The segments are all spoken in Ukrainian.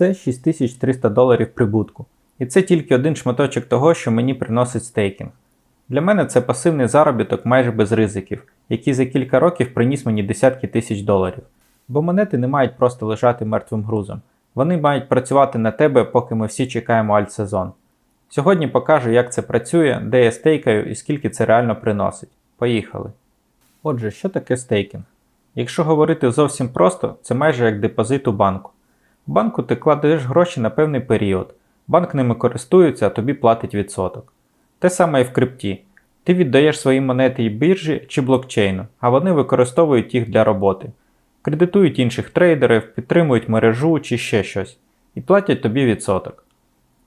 Це 6300 доларів прибутку. І це тільки один шматочок того, що мені приносить стейкінг. Для мене це пасивний заробіток майже без ризиків, який за кілька років приніс мені десятки тисяч доларів. Бо монети не мають просто лежати мертвим грузом. Вони мають працювати на тебе, поки ми всі чекаємо альтсезон. Сьогодні покажу, як це працює, де я стейкаю і скільки це реально приносить. Поїхали. Отже, що таке стейкінг? Якщо говорити зовсім просто, це майже як депозит у банку. Банку ти кладеш гроші на певний період, банк ними користується, а тобі платить відсоток. Те саме і в крипті. Ти віддаєш свої монети і біржі чи блокчейну, а вони використовують їх для роботи. Кредитують інших трейдерів, підтримують мережу чи ще щось, і платять тобі відсоток.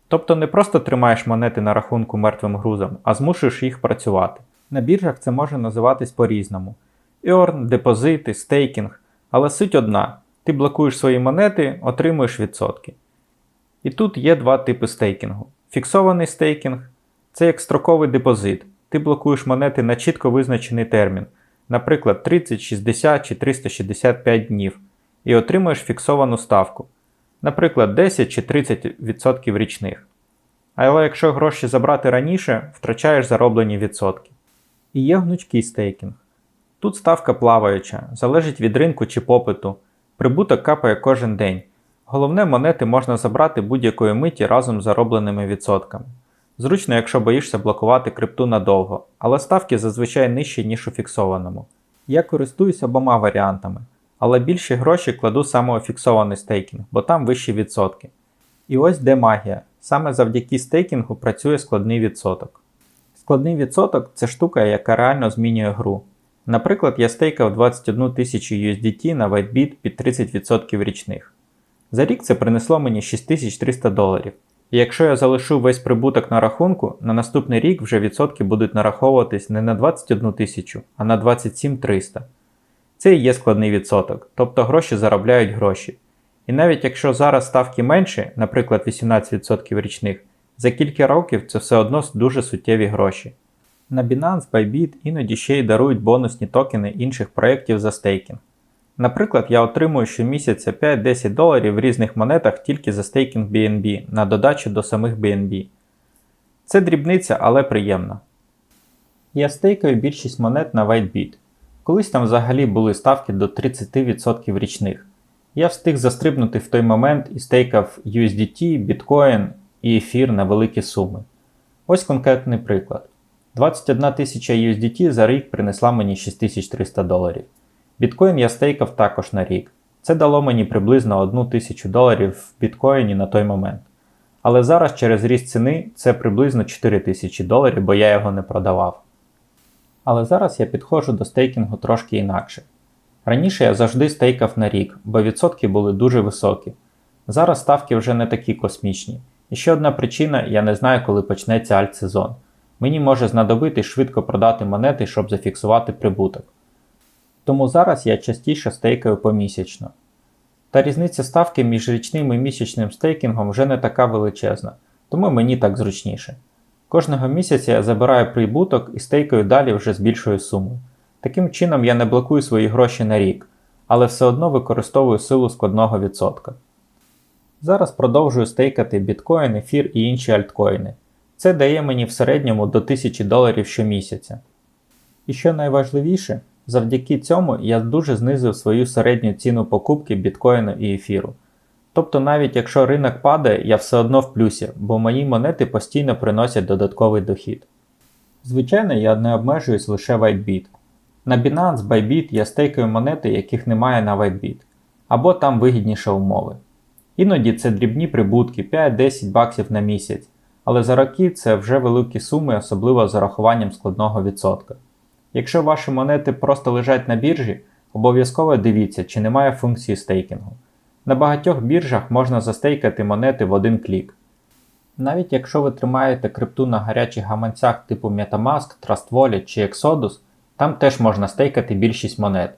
Тобто не просто тримаєш монети на рахунку мертвим грузом, а змушуєш їх працювати. На біржах це може називатись по-різному: Earn, депозити, стейкінг, але суть одна: ти блокуєш свої монети, отримуєш відсотки. І тут є два типи стейкінгу: фіксований стейкінг це як строковий депозит. Ти блокуєш монети на чітко визначений термін, наприклад, 30, 60 чи 365 днів, і отримуєш фіксовану ставку, наприклад, 10 чи 30% річних. Але якщо гроші забрати раніше, втрачаєш зароблені відсотки. І є гнучкий стейкінг. Тут ставка плаваюча, залежить від ринку чи попиту, прибуток капає кожен день. Головне, монети можна забрати будь-якої миті разом з заробленими відсотками. Зручно, якщо боїшся блокувати крипту надовго, але ставки зазвичай нижчі, ніж у фіксованому. Я користуюсь обома варіантами, але більші гроші кладу саме у фіксований стейкінг, бо там вищі відсотки. І ось де магія. Саме завдяки стейкінгу працює складний відсоток. Складний відсоток це штука, яка реально змінює гру. Наприклад, я стейкав 21 тисячу USDT на WhiteBit під 30% річних. За рік це принесло мені 6300 доларів. І якщо я залишу весь прибуток на рахунку, на наступний рік вже відсотки будуть нараховуватись не на 21 тисячу, а на 27 300. Це і є складний відсоток, тобто гроші заробляють гроші. І навіть якщо зараз ставки менші, наприклад 18% річних, за кілька років це все одно дуже суттєві гроші. На Binance, Bybit іноді ще й дарують бонусні токени інших проєктів за стейкінг. Наприклад, я отримую щомісяця 5-10 доларів в різних монетах тільки за стейкінг BNB на додачу до самих BNB. Це дрібниця, але приємна. Я стейкаю більшість монет на WhiteBit. Колись там взагалі були ставки до 30% річних. Я встиг застрибнути в той момент і стейкав USDT, Bitcoin і ефір на великі суми. Ось конкретний приклад. 21 тисяча USDT за рік принесла мені 6300 доларів. Біткоін я стейкав також на рік. Це дало мені приблизно 1 тисячу доларів в біткоїні на той момент. Але зараз через ріст ціни це приблизно 4 тисячі доларів, бо я його не продавав. Але зараз я підходжу до стейкінгу трошки інакше. Раніше я завжди стейкав на рік, бо відсотки були дуже високі. Зараз ставки вже не такі космічні. І ще одна причина я не знаю, коли почнеться альтсезон. Мені може знадобитись швидко продати монети, щоб зафіксувати прибуток. Тому зараз я частіше стейкаю помісячно. Та різниця ставки між річним і місячним стейкінгом вже не така величезна, тому мені так зручніше. Кожного місяця я забираю прибуток і стейкаю далі вже з більшою сумою. Таким чином я не блокую свої гроші на рік, але все одно використовую силу складного відсотка. Зараз продовжую стейкати біткоін, ефір і інші альткоїни. Це дає мені в середньому до 1000 доларів щомісяця. І що найважливіше, завдяки цьому я дуже знизив свою середню ціну покупки біткоїну і ефіру. Тобто навіть якщо ринок падає, я все одно в плюсі, бо мої монети постійно приносять додатковий дохід. Звичайно, я не обмежуюсь лише WhiteBit. На Binance, Bybit я стейкаю монети, яких немає на WhiteBit, або там вигідніші умови. Іноді це дрібні прибутки 5-10 баксів на місяць, але за роки це вже великі суми, особливо з урахуванням складного відсотка. Якщо ваші монети просто лежать на біржі, обов'язково дивіться, чи немає функції стейкінгу. На багатьох біржах можна застейкати монети в один клік. Навіть якщо ви тримаєте крипту на гарячих гаманцях типу Metamask, Trust Wallet чи Exodus, там теж можна стейкати більшість монет.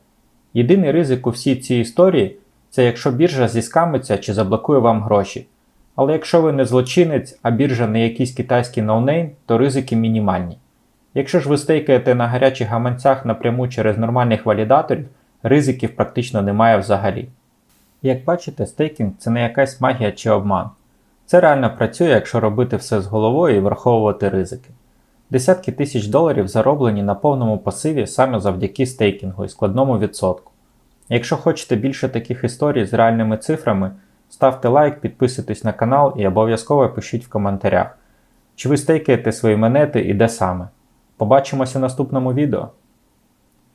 Єдиний ризик у всій цій історії це якщо біржа зіскамиться чи заблокує вам гроші. Але якщо ви не злочинець, а біржа не якийсь китайський ноунейм, то ризики мінімальні. Якщо ж ви стейкаєте на гарячих гаманцях напряму через нормальних валідаторів, ризиків практично немає взагалі. Як бачите, стейкінг це не якась магія чи обман. Це реально працює, якщо робити все з головою і враховувати ризики. Десятки тисяч доларів зароблені на повному пасиві саме завдяки стейкінгу і складному відсотку. Якщо хочете більше таких історій з реальними цифрами, ставте лайк, підписуйтесь на канал і обов'язково пишіть в коментарях, чи ви стейкаєте свої монети і де саме. Побачимося в наступному відео.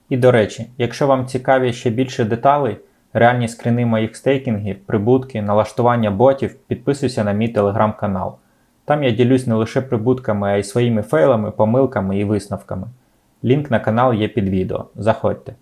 І до речі, якщо вам цікаві ще більше деталей, реальні скрини моїх стейкінгів, прибутки, налаштування ботів, підписуйся на мій телеграм-канал. Там я ділюсь не лише прибутками, а й своїми фейлами, помилками і висновками. Лінк на канал є під відео. Заходьте.